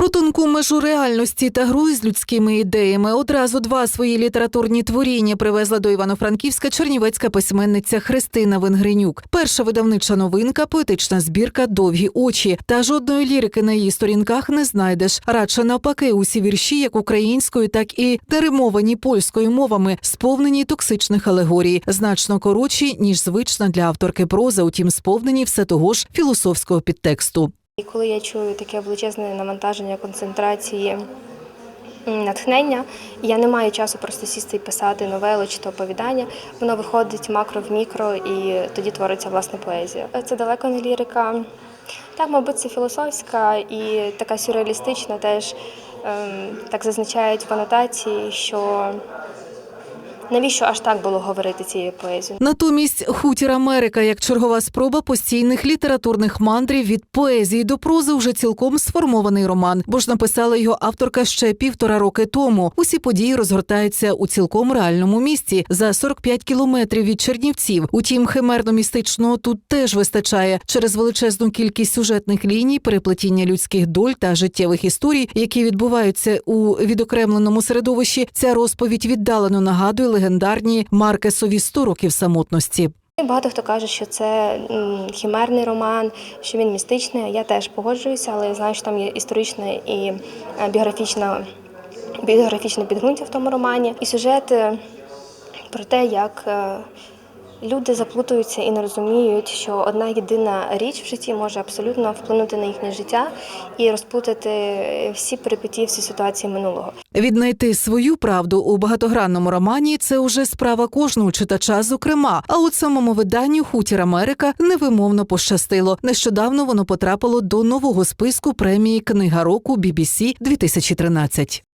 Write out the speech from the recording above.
Про тонку межу реальності та гру з людськими ідеями одразу два свої літературні творіння привезла до Івано-Франківська чернівецька письменниця Христина Венгренюк. Перша видавнича новинка, поетична збірка Довгі очі. Та жодної лірики на її сторінках не знайдеш. Радше навпаки, усі вірші, як українською, так і деримовані польською мовами, сповнені токсичних алегорій, значно коротші ніж звична для авторки проза, утім сповнені все того ж філософського підтексту. І коли я чую таке величезне навантаження концентрації натхнення, я не маю часу просто сісти і писати новелу чи то оповідання. Воно виходить макро в мікро, і тоді твориться власне поезія. Це далеко не лірика. Так, мабуть, це філософська і така сюрреалістична теж ем, так зазначають в анотації, що навіщо аж так було говорити цією поезією. Натомість хутір Америка як чергова спроба постійних літературних мандрів від поезії до прози вже цілком сформований роман, бо ж написала його авторка ще півтора роки тому. Усі події розгортаються у цілком реальному місті за 45 кілометрів від Чернівців. Утім, химерно-містичного тут теж вистачає через величезну кількість сюжетних ліній, переплетіння людських доль та життєвих історій, які відбуваються у відокремленому середовищі. Ця розповідь віддалено нагадує легендарні Маркесові «100 років самотності. Багато хто каже, що це хімерний роман, що він містичний. Я теж погоджуюся, але знаю, що там є історична і е, біографічна, біографічне підґрунтя в тому романі. І сюжет е, про те, як е, люди заплутуються і не розуміють, що одна єдина річ в житті може абсолютно вплинути на їхнє життя і розплутати всі перипетії, всі ситуації минулого. Віднайти свою правду у багатогранному романі це уже справа кожного читача, зокрема. А от самому виданню Хутір Америка невимовно пощастило. Нещодавно воно потрапило до нового списку премії Книга року BBC 2013.